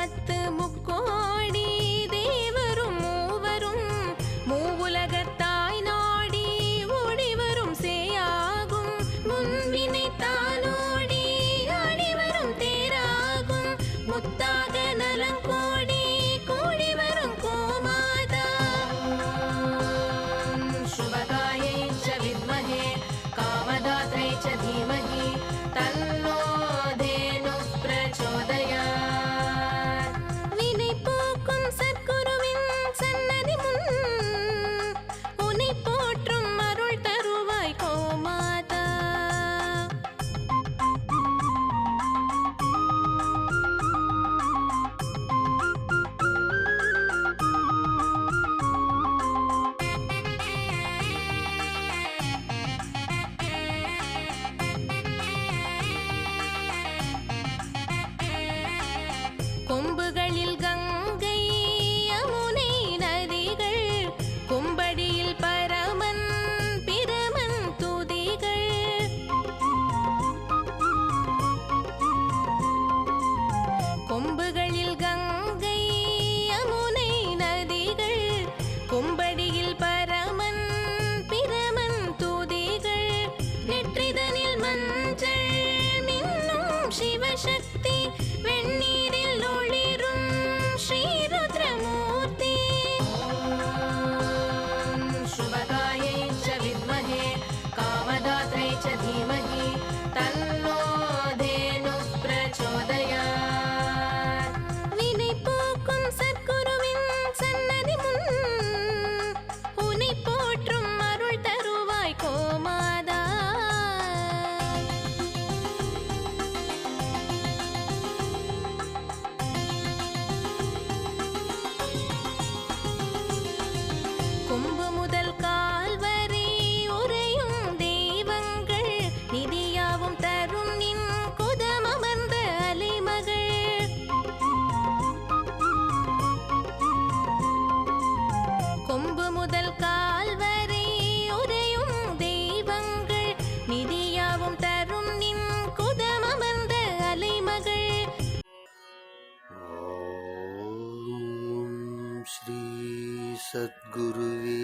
पत्र शिवशक्ति நிதியாவும் தரும் நின் குதமமர்ந்த அலைமகள். ஸ்ரீ சத்குருவே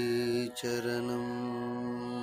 சரணம்.